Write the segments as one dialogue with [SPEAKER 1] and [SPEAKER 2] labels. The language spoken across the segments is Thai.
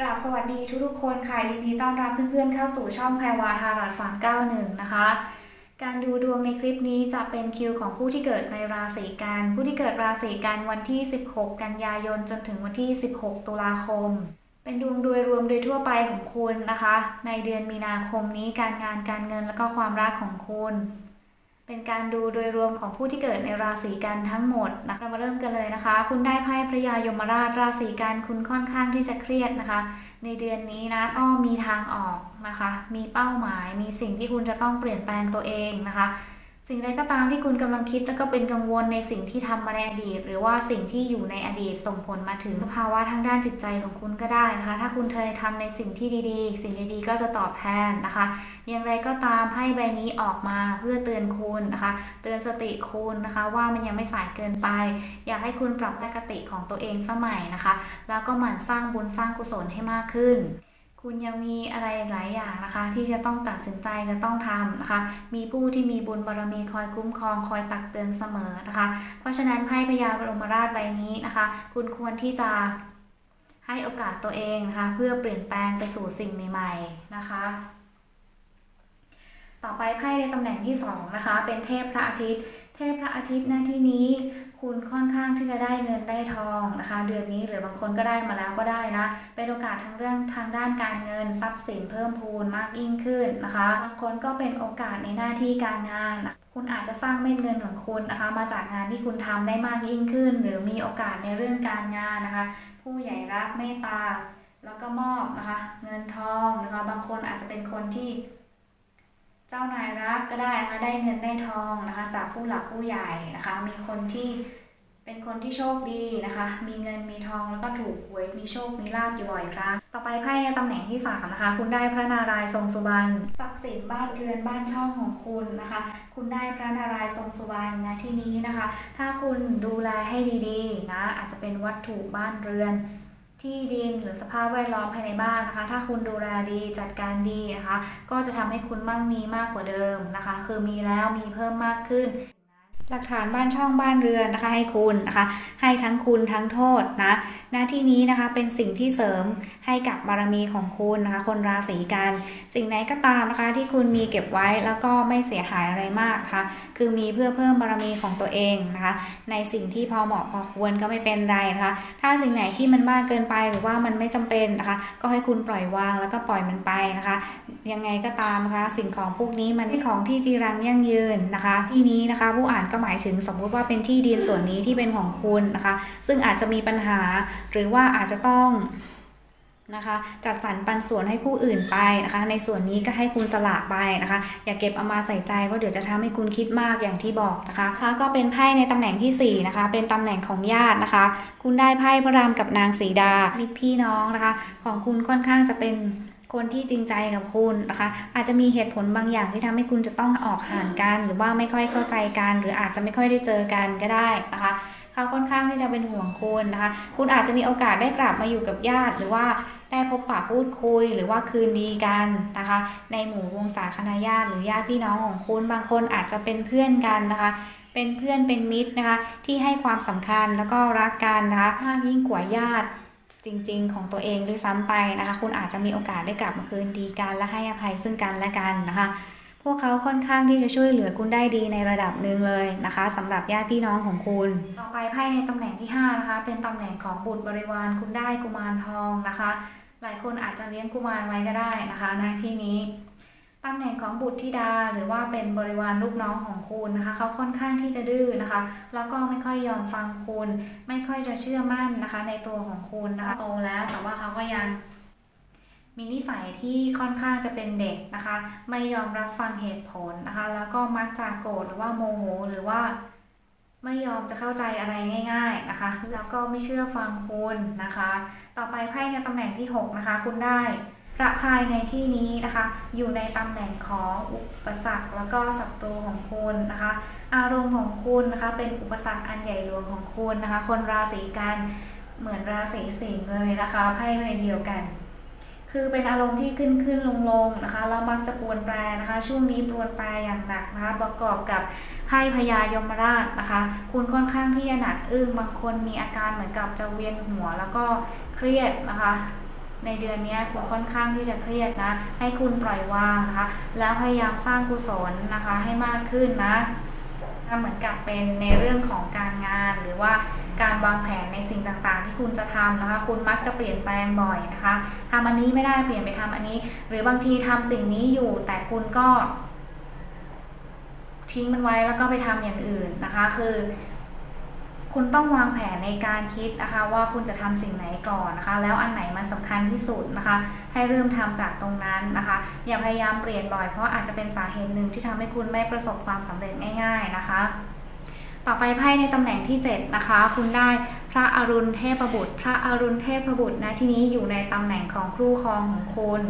[SPEAKER 1] กราบสวัสดีทุกๆคนค่ะยินดีต้อนรับเพื่อนๆเข้าสู่ช่องแพรวาทาราสามเก้าหนึ่งนะคะ การดูดวงในคลิปนี้จะเป็นคิวของผู้ที่เกิดในราศีกัน ผู้ที่เกิดราศีกันวันที่ 16 กันยายนจนถึงวันที่ 16 ตุลาคม เป็นดวงโดยรวมโดยทั่วไปของคุณนะคะ ในเดือนมีนาคมนี้การงานการเงินและก็ความรักของคุณ เป็นการดูโดยรวมของผู้ที่เกิดในราศีกันทั้งหมดนะคะเรามาเริ่มกันเลยนะคะ คุณได้ไพ่พระยายมราชราศีกันคุณค่อนข้างที่จะเครียดนะคะ ในเดือนนี้นะก็มีทางออกนะคะ มีเป้าหมาย มีสิ่งที่คุณจะต้องเปลี่ยนแปลงตัวเองนะคะ สิ่งใดก็ตามที่คุณกำลังคิดแล้วก็เป็นกังวลในสิ่งที่ทำมาในอดีต หรือว่าสิ่งที่อยู่ในอดีตส่งผลมาถึงสภาวะทางด้านจิตใจของคุณก็ได้นะคะ ถ้าคุณเคยทำในสิ่งที่ดีๆ สิ่งดีๆก็จะตอบแทนนะคะ อย่างไรก็ตามไพ่ใบนี้ออกมาเพื่อเตือนคุณนะคะ เตือนสติคุณนะคะว่ามันยังไม่สายเกินไป อยากให้คุณปรับปกติของตัวเองสมัยนะคะ แล้วก็หมั่นสร้างบุญสร้างกุศลให้มากขึ้น คุณยังมีอะไรหลายอย่างนะคะ ที่จะต้องตัดสินใจจะต้องทำนะคะ มีผู้ที่มีบุญบารมีคอยคุ้มครองคอยตักเตือนเสมอนะคะ เพราะฉะนั้นไพ่พญาบรมราชใบนี้นะคะ คุณควรที่จะให้โอกาสตัวเองนะคะ เพื่อเปลี่ยนแปลงไปสู่สิ่งใหม่ๆนะคะต่อไปไพ่ในตำแหน่งที่สองนะคะเป็นเทพพระอาทิตย์ เทพพระอาทิตย์หน้าที่นี้ คุณค่อนข้างที่จะได้เงินได้ทองนะคะ เดือนนี้หรือบางคนก็ได้มาแล้วก็ได้นะ เป็นโอกาสทางเรื่องทางด้านการเงินทรัพย์สินเพิ่มพูนมากยิ่งขึ้นนะคะบางคนก็เป็นโอกาสในหน้าที่การงานคุณอาจจะสร้างเม็ดเงินของคุณนะคะ มาจากงานที่คุณทำได้มากยิ่งขึ้น หรือมีโอกาสในเรื่องการงานนะคะ ผู้ใหญ่รักเมตตาแล้วก็มอบนะคะ เงินทองนะคะบางคนอาจจะเป็นคนที่ เจ้านายรักก็ได้นะคะได้เงินได้ทองนะคะ จากผู้หลักผู้ใหญ่นะคะ มีคนที่เป็นคนที่โชคดีนะคะ มีเงินมีทองแล้วก็ถูกหวยมีโชคมีลาบอยู่บ่อยครั้งต่อไปไพ่ในตำแหน่งที่สามนะคะ คุณได้พระนารายณ์ทรงสุบรรณทรัพย์สินบ้านเรือนบ้านช่องของคุณนะคะ คุณได้พระนารายณ์ทรงสุบรรณนะที่นี้นะคะ ถ้าคุณดูแลให้ดีๆนะอาจจะเป็นวัตถุบ้านเรือน ที่ดินหรือสภาพแวดล้อมภายในบ้านนะคะ ถ้าคุณดูแลดีจัดการดีนะคะ ก็จะทำให้คุณมั่งมีมากกว่าเดิมนะคะ คือมีแล้วมีเพิ่มมากขึ้น หลักฐานบ้านช่องบ้านเรือนนะคะ ให้คุณนะคะ ให้ทั้งคุณทั้งโทษนะหน้าที่นี้นะคะเป็นสิ่งที่เสริมให้กับบารมีของคุณนะคะ คนราศีกัน สิ่งไหนก็ตามนะคะที่คุณมีเก็บไว้แล้วก็ไม่เสียหายอะไรมากนะคะคือมีเพื่อเพิ่มบารมีของตัวเองนะคะ ในสิ่งที่พอเหมาะพอควรก็ไม่เป็นไรนะคะ ถ้าสิ่งไหนที่มันมากเกินไปหรือว่ามันไม่จำเป็นนะคะ ก็ให้คุณปล่อยวางแล้วก็ปล่อยมันไปนะคะ ยังไงก็ตามนะคะ สิ่งของพวกนี้มันเป็นของที่จีรังยั่งยืนนะคะ ที่นี้นะคะ ผู้อ่านก็หมายถึงสมมุติว่าเป็นที่ดินส่วนนี้ที่เป็นของคุณนะคะ ซึ่งอาจจะมีปัญหาหรือว่าอาจจะต้องนะคะจัดสรรปันส่วนให้ผู้อื่นไปนะคะ ในส่วนนี้ก็ให้คุณสละไปนะคะ อย่าเก็บเอามาใส่ใจว่าะเดี๋ยวจะทำให้คุณคิดมากอย่างที่บอกนะคะคะก็เป็นไพ่ในตำแหน่งที่สี่นะคะเป็นตำแหน่งของญาตินะคะ คุณได้ไพ่พระรามกับนางสีดาพี่น้องนะคะ ของคุณค่อนข้างจะเป็น คนที่จริงใจกับคุณนะคะ อาจจะมีเหตุผลบางอย่างที่ทำให้คุณจะต้องออกห่างกัน หรือว่าไม่ค่อยเข้าใจกัน หรืออาจจะไม่ค่อยได้เจอกันก็ได้นะคะเขาค่อนข้างที่จะเป็นห่วงคุณนะคะ คุณอาจจะมีโอกาสได้กลับมาอยู่กับญาติ หรือว่าได้พบปะพูดคุยหรือว่าคืนดีกันนะคะ ในหมู่วงศาคณาญาติหรือญาติพี่น้องของคุณบางคนอาจจะเป็นเพื่อนกันนะคะ เป็นเพื่อนเป็นมิตรนะคะ ที่ให้ความสำคัญแล้วก็รักกันนะคะมากยิ่งกว่าญาติ จริง ๆ ของตัวเองด้วยซ้ำไปนะคะ คุณอาจจะมีโอกาสได้กลับมาคืนดีกันและให้อภัยซึ่งกันและกันนะคะ พวกเขาค่อนข้างที่จะช่วยเหลือคุณได้ดีในระดับหนึ่งเลยนะคะสำหรับญาติพี่น้องของคุณ ต่อไปไพ่ในตำแหน่งที่ 5 นะคะ เป็นตำแหน่งของบุตรบริวารคุณได้กุมารทองนะคะ หลายคนอาจจะเลี้ยงกุมารไว้ก็ได้นะคะในที่นี้ ตำแหน่งของบุตรธิดาหรือว่าเป็นบริวารลูกน้องของคุณนะคะเขาค่อนข้างที่จะดื้อนะคะ แล้วก็ไม่ค่อยยอมฟังคุณ ไม่ค่อยจะเชื่อมั่นนะคะ ในตัวของคุณนะคะโตแล้วแต่ว่าเขาก็ยังมีนิสัยที่ค่อนข้างจะเป็นเด็กนะคะ ไม่ยอมรับฟังเหตุผลนะคะ แล้วก็มักจะโกรธหรือว่าโมโหหรือว่าไม่ยอมจะเข้าใจอะไรง่าย ๆนะคะ แล้วก็ไม่เชื่อฟังคุณนะคะ ต่อไปไพ่ในตำแหน่งที่หกนะคะ คุณได้ ระพายในที่นี้นะคะ อยู่ในตำแหน่งของอุปสรรคแล้วก็ศัตรูของคุณนะคะ อารมณ์ของคุณนะคะเป็นอุปสรรคอันใหญ่หลวงของคุณนะคะ คนราศีกันเหมือนราศีสิงห์เลยนะคะไพ่ใบเดียวกัน คือเป็นอารมณ์ที่ขึ้นขึ้นลงลงนะคะแล้วมักจะปวนแปรนะคะ ช่วงนี้ปวนแปรอย่างหนักนะคะ ประกอบกับไพ่พญายมราชนะคะ คุณค่อนข้างที่จะหนักอึ้งบางคนมีอาการเหมือนกับจะเวียนหัวแล้วก็เครียดนะคะ ในเดือนนี้คุณค่อนข้างที่จะเครียดนะ ให้คุณปล่อยวางนะคะแล้วพยายามสร้างกุศลนะคะให้มากขึ้นนะเหมือนกับเป็นในเรื่องของการงานหรือว่าการวางแผนในสิ่งต่างๆ ที่คุณจะทำนะคะ คุณมักจะเปลี่ยนแปลงบ่อยนะคะทำอันนี้ไม่ได้เปลี่ยนไปทำอันนี้ หรือบางทีทำสิ่งนี้อยู่แต่คุณก็ทิ้งมันไว้แล้วก็ไปทำอย่างอื่นนะคะ คือ คุณต้องวางแผนในการคิดนะคะ ว่าคุณจะทำสิ่งไหนก่อนนะคะ แล้วอันไหนมันสำคัญที่สุดนะคะ ให้เริ่มทำจากตรงนั้นนะคะ อย่าพยายามเปลี่ยนบ่อยเพราะอาจจะเป็นสาเหตุหนึ่งที่ทำให้คุณไม่ประสบความสำเร็จง่าย ๆนะคะต่อไปไพ่ในตำแหน่งที่ 7 นะคะ คุณได้พระอรุณเทพบุตร พระอรุณเทพบุตรนะที่นี้อยู่ในตำแหน่งของครูครองของคุณ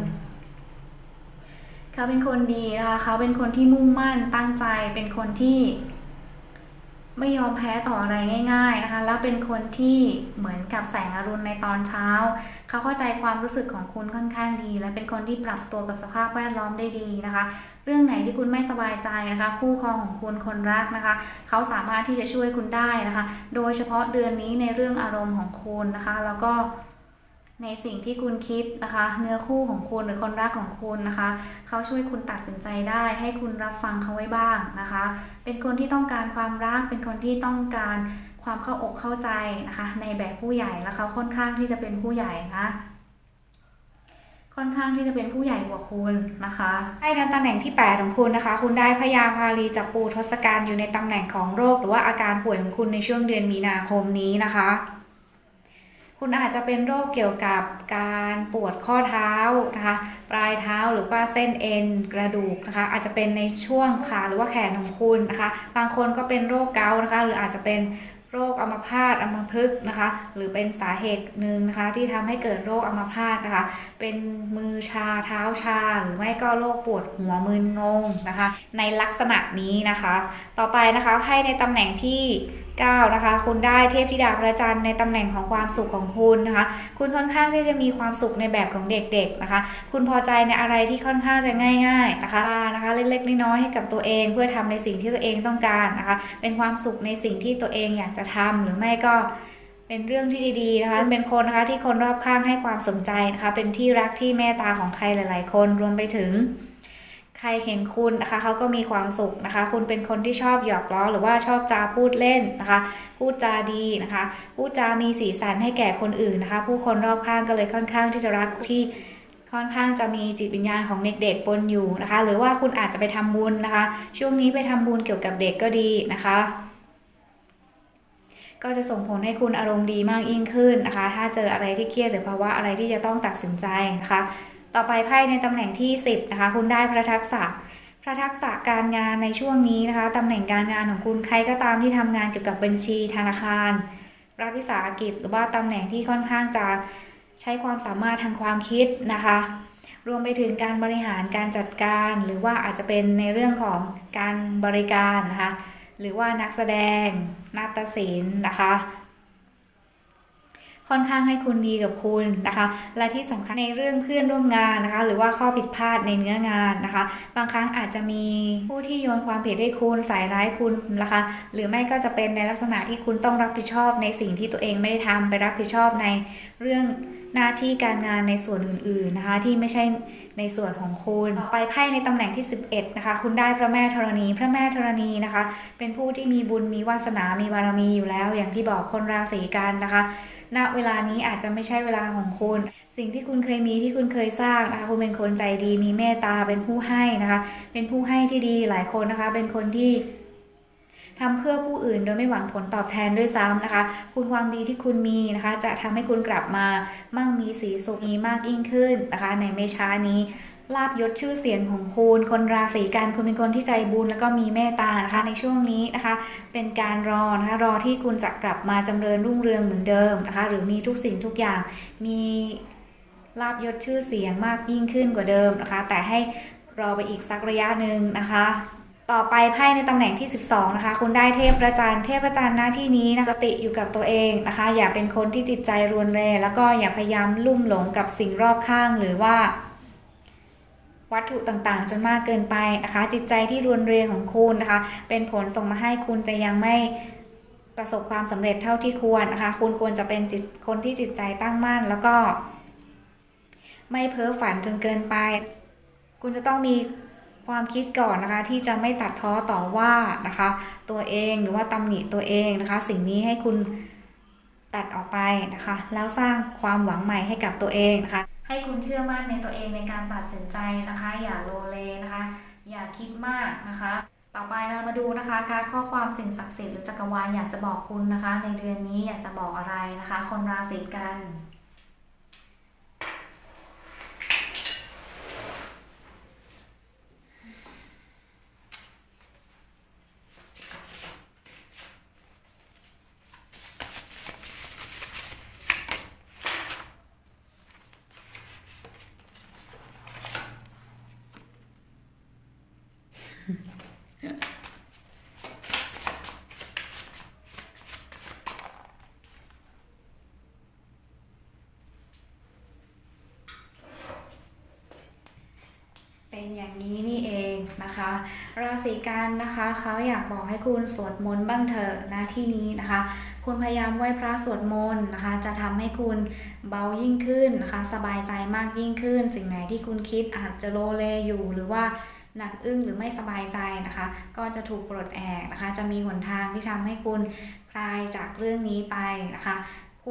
[SPEAKER 1] เขาเป็นคนดีนะคะเขาเป็นคนที่มุ่งมั่นตั้งใจเป็นคนที่ ไม่ยอมแพ้ต่ออะไรง่ายๆนะคะ แล้วเป็นคนที่เหมือนกับแสงอรุณในตอนเช้า เขาเข้าใจความรู้สึกของคุณค่อนข้างดี และเป็นคนที่ปรับตัวกับสภาพแวดล้อมได้ดีนะคะ เรื่องไหนที่คุณไม่สบายใจนะคะ คู่ครองของคุณคนรักนะคะ เขาสามารถที่จะช่วยคุณได้นะคะ โดยเฉพาะเดือนนี้ในเรื่องอารมณ์ของคุณนะคะ แล้วก็ ในสิ่งที่คุณคิดนะคะ เนื้อคู่ของคุณหรือคนรักของคุณนะคะ เขาช่วยคุณตัดสินใจได้ ให้คุณรับฟังเขาไว้บ้างนะคะ เป็นคนที่ต้องการความรัก เป็นคนที่ต้องการความเข้าอกเข้าใจนะคะ ในแบบผู้ใหญ่แล้วเขาค่อนข้างที่จะเป็นผู้ใหญ่นะค่อนข้างที่จะเป็นผู้ใหญ่กว่าคุณนะคะให้ดันตำแหน่งที่ 8 ของคุณนะคะ คุณได้พยาพารีจับปูทศกัณฐ์อยู่ในตำแหน่งของโรค หรือว่าอาการป่วยของคุณในช่วงเดือนมีนาคมนี้นะคะ คุณอาจจะเป็นโรคเกี่ยวกับการปวดข้อเท้านะคะปลายเท้าหรือว่าเส้นเอ็นกระดูกนะคะอาจจะเป็นในช่วงขาหรือว่าแขนของคุณนะคะ บางคนก็เป็นโรคเกาต์นะคะหรืออาจจะเป็นโรคอัมพาตอัมพฤกษ์นะคะ หรือเป็นสาเหตุหนึ่งนะคะ ที่ทำให้เกิดโรคอัมพาตนะคะ เป็นมือชาเท้าชา หรือไม่ก็โรคปวดหัวมึนงงนะคะ ในลักษณะนี้นะคะ ต่อไปนะคะไพ่ในตำแหน่งที่ 9นะคะคุณได้เทพธิดาพระจันทร์ในตำแหน่งของความสุขของคุณนะคะ คุณค่อนข้างที่จะมีความสุขในแบบของเด็กๆนะคะ คุณพอใจในอะไรที่ค่อนข้างจะง่ายๆนะคะนะคะเล็กๆน้อยๆให้กับตัวเองเพื่อทำในสิ่งที่ตัวเองต้องการนะคะ เป็นความสุขในสิ่งที่ตัวเองอยากจะทำหรือไม่ก็เป็นเรื่องที่ดีๆนะคะ เป็นคนนะคะที่คนรอบข้างให้ความสนใจนะคะ เป็นที่รักที่เมตตาของใครหลาย ๆ คนรวมไปถึง ใครเห็นคุณนะคะเขาก็มีความสุขนะคะ คุณเป็นคนที่ชอบหยอกล้อหรือว่าชอบจาพูดเล่นนะคะ พูดจาดีนะคะ พูดจามีสีสันให้แก่คนอื่นนะคะ ผู้คนรอบข้างก็เลยค่อนข้างที่จะรักที่ค่อนข้างจะมีจิตวิญญาณของเด็กๆปนอยู่นะคะ หรือว่าคุณอาจจะไปทำบุญนะคะ ช่วงนี้ไปทำบุญเกี่ยวกับเด็กก็ดีนะคะก็จะส่งผลให้คุณอารมณ์ดีมากยิ่งขึ้นนะคะ ถ้าเจออะไรที่เครียดหรือภาวะอะไรที่จะต้องตัดสินใจนะคะ ต่อไปไพ่ในตำแหน่งที่ 10นะคะคุณได้พระทักษะพระทักษะการงานในช่วงนี้นะคะตำแหน่งการงานของคุณใครก็ตามที่ทำงานเกี่ยวกับบัญชีธนาคารรัฐวิสาหกิจหรือว่าตำแหน่งที่ค่อนข้างจะใช้ความสามารถทางความคิดนะคะ รวมไปถึงการบริหารการจัดการ หรือว่าอาจจะเป็นในเรื่องของการบริการนะคะหรือว่านักแสดงนาฏศิลป์นะคะ ค่อนข้างให้คุณดีกับคุณนะคะ และที่สำคัญในเรื่องเพื่อนร่วมงานนะคะ หรือว่าข้อผิดพลาดในเนื้องานนะคะ บางครั้งอาจจะมีผู้ที่โยนความผิดให้คุณใส่ร้ายคุณนะคะ หรือไม่ก็จะเป็นในลักษณะที่คุณต้องรับผิดชอบในสิ่งที่ตัวเองไม่ได้ทำไปรับผิดชอบในเรื่องหน้าที่การงานในส่วนอื่นๆนะคะ ที่ไม่ใช่ในส่วนของคุณต่อไปไพ่ในตำแหน่งที่ 11 นะคะ คุณได้พระแม่ธรณี พระแม่ธรณีนะคะ เป็นผู้ที่มีบุญมีวาสนามีบารมีอยู่แล้ว อย่างที่บอกคนราศีกันนะคะ ณเวลานี้อาจจะไม่ใช่เวลาของคุณ สิ่งที่คุณเคยมีที่คุณเคยสร้างนะคะคุณเป็นคนใจดีมีเมตตาเป็นผู้ให้นะคะ เป็นผู้ให้ที่ดีหลายคนนะคะ เป็นคนที่ทำเพื่อผู้อื่นโดยไม่หวังผลตอบแทนด้วยซ้ำนะคะ คุณความดีที่คุณมีนะคะ จะทำให้คุณกลับมามั่งมีสีสุขมีมากยิ่งขึ้นนะคะ ในไม่ช้านี้ ลาบยศชื่อเสียงของคุณ คนราศีกันคุณเป็นคนที่ใจบุญแล้วก็มีเมตตานะคะ ในช่วงนี้นะคะ เป็นการรอนะคะรอที่คุณจะกลับมาจำเริญรุ่งเรืองเหมือนเดิมนะคะ หรือมีทุกสิ่งทุกอย่างมีลาบยศชื่อเสียงมากยิ่งขึ้นกว่าเดิมนะคะ แต่ให้รอไปอีกสักระยะหนึ่งนะคะต่อไปไพ่ในตำแหน่งที่ 12 นะคะ คุณได้เทพประจันเทพประจันหน้าที่นี้นะสติอยู่กับตัวเองนะคะ อย่าเป็นคนที่จิตใจรวนเรแล้วก็อย่าพยายามลุ่มหลงกับสิ่งรอบข้างหรือว่า วัตถุต่างๆ จนมากเกินไปนะคะ จิตใจที่รวนเรงของคุณนะคะ เป็นผลส่งมาให้คุณแต่ยังไม่ประสบความสำเร็จเท่าที่ควรนะคะ คุณควรจะเป็นจิตคนที่จิตใจตั้งมั่น แล้วก็ ไม่เพ้อฝันจนเกินไป คุณจะต้องมีความคิดก่อนนะคะ ที่จะไม่ตัดพ้อต่อว่านะคะ ตัวเองหรือว่าตำหนิตัวเองนะคะ สิ่งนี้ให้คุณตัดออกไปนะคะ แล้วสร้างความหวังใหม่ให้กับตัวเองนะคะ ให้คุณเชื่อมั่นในตัวเองในการตัดสินใจนะคะ อย่าโลเลนะคะ อย่าคิดมากนะคะ ต่อไปเรามาดูนะคะ การข้อความสิ่งศักดิ์สิทธิ์หรือจักรวาลอยากจะบอกคุณนะคะ ในเดือนนี้อยากจะบอกอะไรนะคะ คนราศีกัน เป็ นี้นี่เองนะคะ ราศีกันนะคะเขาอยากบอกให้คุณสวดมนต์บ้างเถอะนะที่นี้นะคะ คุณพยายามไหว้พระสวดมนต์นะคะ จะทำให้คุณเบายิ่งขึ้นนะคะ สบายใจมากยิ่งขึ้น สิ่งไหนที่คุณคิดอาจจะโลเลอยู่หรือว่าหนักอึ้งหรือไม่สบายใจนะคะ ก็จะถูกปลดแอกนะคะ จะมีหนทางที่ทำให้คุณคลายจากเรื่องนี้ไปนะคะ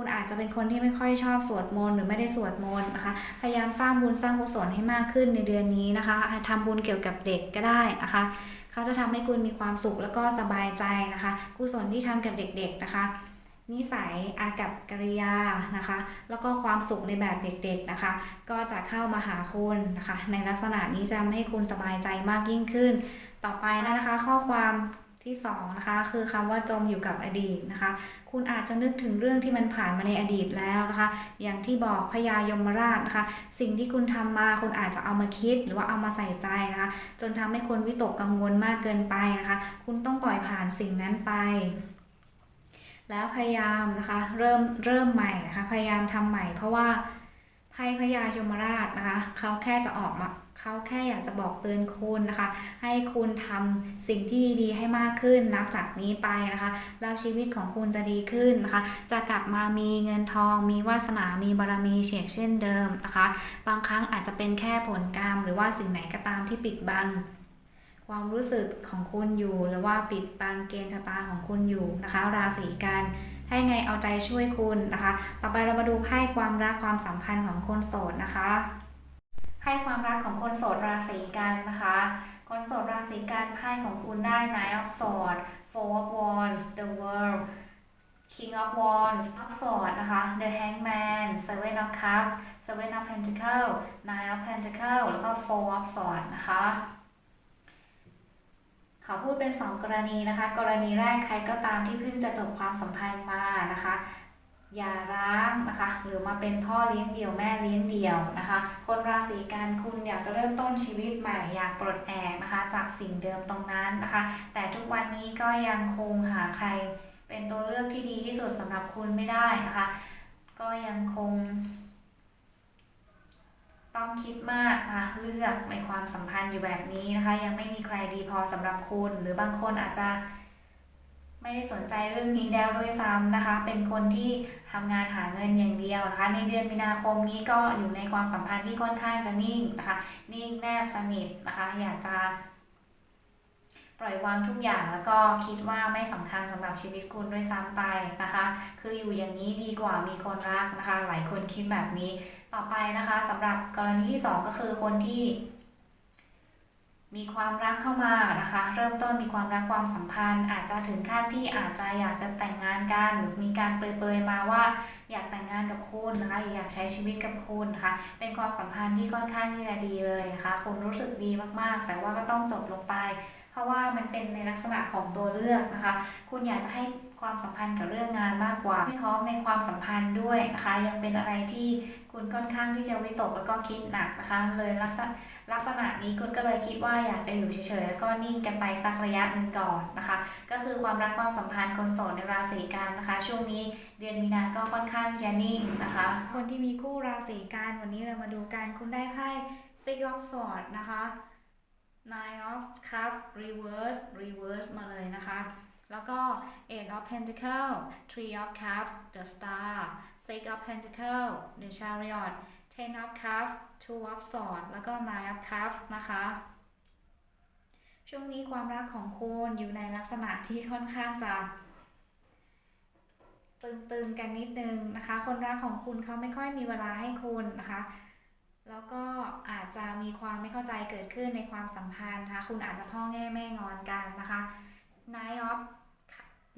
[SPEAKER 1] คุณอาจจะเป็นคนที่ไม่ค่อยชอบสวดมนต์หรือไม่ได้สวดมนต์นะคะ พยายามสร้างบุญสร้างกุศลให้มากขึ้นในเดือนนี้นะคะทำบุญเกี่ยวกับเด็กก็ได้นะคะ เขาจะทำให้คุณมีความสุขแล้วก็สบายใจนะคะ กุศลที่ทำกับเด็ก ๆนะคะ นิสัยอากับกิริยานะคะ แล้วก็ความสุขในแบบเด็กๆนะคะ ก็จะเข้ามาหาคุณนะคะ ในลักษณะนี้จะทำให้คุณสบายใจมากยิ่งขึ้น ต่อไปนะคะ ข้อความ ที่สองนะคะคือคำว่าจมอยู่กับอดีตนะคะ คุณอาจจะนึกถึงเรื่องที่มันผ่านมาในอดีตแล้วนะคะ อย่างที่บอกพญายมราชนะคะ สิ่งที่คุณทำมาคุณอาจจะเอามาคิดหรือว่าเอามาใส่ใจนะคะ จนทำให้คนวิตกกังวลมากเกินไปนะคะ คุณต้องปล่อยผ่านสิ่งนั้นไปแล้วพยายามนะคะเริ่มเริ่มใหม่นะคะพยายามทำใหม่เพราะว่า ไพ่พญายมราชนะคะ เขาแค่จะออกมาเขาแค่อยากจะบอกเตือนคุณนะคะ ให้คุณทำสิ่งที่ดีให้มากขึ้นนับจากนี้ไปนะคะแล้วชีวิตของคุณจะดีขึ้นนะคะ จะกลับมามีเงินทอง มีวาสนา มีบารมีเฉียงเช่นเดิมนะคะ บางครั้งอาจจะเป็นแค่ผลกรรม หรือว่าสิ่งไหนก็ตามที่ปิดบังความรู้สึกของคุณอยู่ หรือว่าปิดบังเกณฑ์ชะตาของคุณอยู่นะคะ ราศีกัน ให้ไงเอาใจช่วยคุณนะคะ ต่อไปเรามาดูไพ่ความรักความสัมพันธ์ของคนโสดนะคะไพ่ความรักของคนโสดราศีกันนะคะ คนโสดราศีกันไพ่ของคุณได้ Nine of Swords Four of Wands The World King of Wands of Swords นะคะ The Hangman Seven of Cups Seven of Pentacles Nine of Pentacles แล้วก็ Four of Swords นะคะ ขาพูดเป็น 2 กรณีนะคะ กรณีแรกใครก็ตามที่เพิ่งจะจบความสัมพันธ์มานะคะอย่าร้างนะคะ หรือมาเป็นพ่อเลี้ยงเดี่ยวแม่เลี้ยงเดี่ยวนะคะ คนราศีกันคุณอยากจะเริ่มต้นชีวิตใหม่อยากปลดแอกนะคะ จากสิ่งเดิมตรงนั้นนะคะ แต่ทุกวันนี้ก็ยังคงหาใคร เป็นตัวเลือกที่ดีที่สุดสำหรับคุณไม่ได้นะคะ ก็ยังคง ต้องคิดมากนะคะเลือกในความสัมพันธ์อยู่แบบนี้นะคะ ยังไม่มีใครดีพอสำหรับคุณ หรือบางคนอาจจะ ไม่ได้สนใจเรื่องนี้แล้วด้วยซ้ำนะคะ เป็นคนที่ทำงานหาเงินอย่างเดียวนะคะ ในเดือนมีนาคมนี้ก็อยู่ในความสัมพันธ์ที่ค่อนข้างจะนิ่งนะคะ นิ่งแนบสนิทนะคะ อยากจะ อยวางทุกอย่างแล้วก็คิดว่าไม่สำคัญสำหรับชีวิตคุณด้วยซ้ำไปนะคะ คืออยู่อย่างนี้ดีกว่ามีคนรักนะคะ หลายคนคิดแบบนี้ต่อไปนะคะสำหรับกรณีที่ 2 ก็คือคนที่มีความรักเข้ามานะคะ เริ่มต้นมีความรักความสัมพันธ์ อาจจะถึงขั้นที่อาจจะอยากจะแต่งงานกันหรือมีการเปรยๆมาว่า อยากแต่งงานกับคุณนะคะอยากใช้ชีวิตกับคุณนะคะ เป็นความสัมพันธ์ที่ค่อนข้างที่จะดีเลยนะคะคุณรู้สึกดีมากๆ แต่ว่าก็ต้องจบลงไป ราะว่ามันเป็นในลักษณะของตัวเลือกนะคะ คุณอยากจะให้ความสัมพันธ์กับเรื่องงานมากกว่า ไม่พร้อมในความสัมพันธ์ด้วยนะคะ ยังเป็นอะไรที่คุณค่อนข้างที่จะวิตกแล้วก็คิดหนักนะคะ เลยลักษณะลักษณะนี้คุณก็เลยคิดว่าอยากจะอยู่เฉยๆแล้วก็นิ่งกันไปสักระยะหนึ่งก่อนนะคะ ก็คือความรักความสัมพันธ์คนโสดในราศีกันนะคะ ช่วงนี้เดือนมีนาก็ค่อนข้างที่จะนิ่งนะคะ คนที่มีคู่ราศีกันวันนี้เรามาดูกันคุณได้ไพ่ Six of Swords นะคะ Nine of Cups Reverse Reverse มาเลยนะคะ แล้วก็ Eight of Pentacles Three of Cups The Star Six of Pentacles The Chariot ten of cups two of swords แล้วก็ nine of cups นะคะช่วงนี้ความรักของคุณอยู่ในลักษณะที่ค่อนข้างจะตึงๆกันนิดนึงนะคะ คนรักของคุณเขาไม่ค่อยมีเวลาให้คุณนะคะ แล้วก็อาจจะมีความไม่เข้าใจเกิดขึ้นในความสัมพันธ์นะคะคุณอาจจะพ่อแง่แม่งอนกันนะคะ Nine of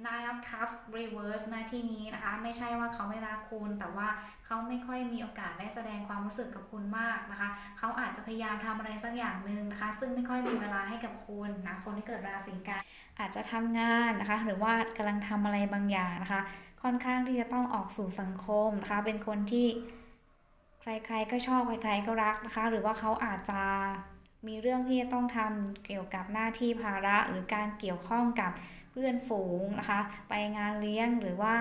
[SPEAKER 1] Nine of Cups Reverse น้าที่นี้นะคะไม่ใช่ว่าเขาไม่รักคุณ แต่ว่าเขาไม่ค่อยมีโอกาสได้แสดงความรู้สึกกับคุณมากนะคะ เขาอาจจะพยายามทำอะไรสักอย่างหนึ่งนะคะ ซึ่งไม่ค่อยมีเวลาให้กับคุณนะคนที่เกิดราศีกันอาจจะทำงานนะคะ หรือว่ากำลังทำอะไรบางอย่างนะคะ ค่อนข้างที่จะต้องออกสู่สังคมนะคะ เป็นคนที่ ใครๆก็ชอบใครๆก็รักนะคะ หรือว่าเขาอาจจะมีเรื่องที่จะต้องทำเกี่ยวกับหน้าที่ภาระหรือการเกี่ยวข้องกับเพื่อนฝูงนะคะ ไปงานเลี้ยงหรือว่า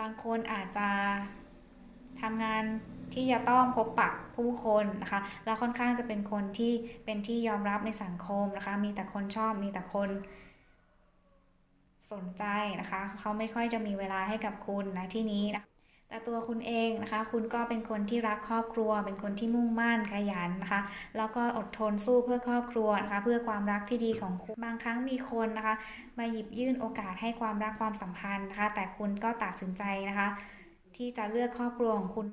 [SPEAKER 1] บางคนอาจจะทำงานที่จะต้องพบปะผู้คนนะคะ แล้วค่อนข้างจะเป็นคนที่เป็นที่ยอมรับในสังคมนะคะ มีแต่คนชอบมีแต่คนสนใจนะคะ เขาไม่ค่อยจะมีเวลาให้กับคุณนะที่นี้นะะ แต่ตัวคุณเองนะคะ คุณก็เป็นคนที่รักครอบครัว เป็นคนที่มุ่งมั่นขยันนะคะ แล้วก็อดทนสู้เพื่อครอบครัวนะคะ เพื่อความรักที่ดีของคุณ บางครั้งมีคนนะคะ มาหยิบยื่นโอกาสให้ความรักความสัมพันธ์นะคะ แต่คุณก็ตัดสินใจนะคะ ที่จะเลือกครอบครัวของคุณ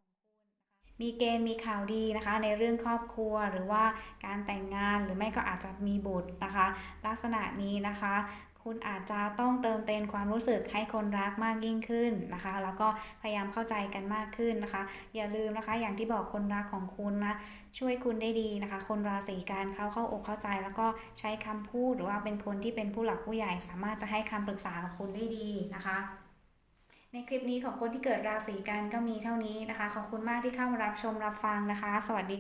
[SPEAKER 1] มีเกณฑ์มีข่าวดีนะคะ ในเรื่องครอบครัวหรือว่าการแต่งงานหรือไม่ก็อาจจะมีบุตรนะคะ ลักษณะนี้นะคะ คุณอาจจะต้องเติมเต็มความรู้สึกให้คนรักมากยิ่งขึ้นนะคะ แล้วก็พยายามเข้าใจกันมากขึ้นนะคะ อย่าลืมนะคะอย่างที่บอกคนรักของคุณนะช่วยคุณได้ดีนะคะ คนราศีกันเขาเข้าอกเข้าใจ แล้วก็ใช้คำพูดหรือว่าเป็นคนที่เป็นผู้หลักผู้ใหญ่สามารถจะให้คำปรึกษากับคุณได้ดีนะคะในคลิปนี้ของคนที่เกิดราศีกันก็มีเท่านี้นะคะ ขอบคุณมากที่เข้ามารับชมรับฟังนะคะ สวัสดี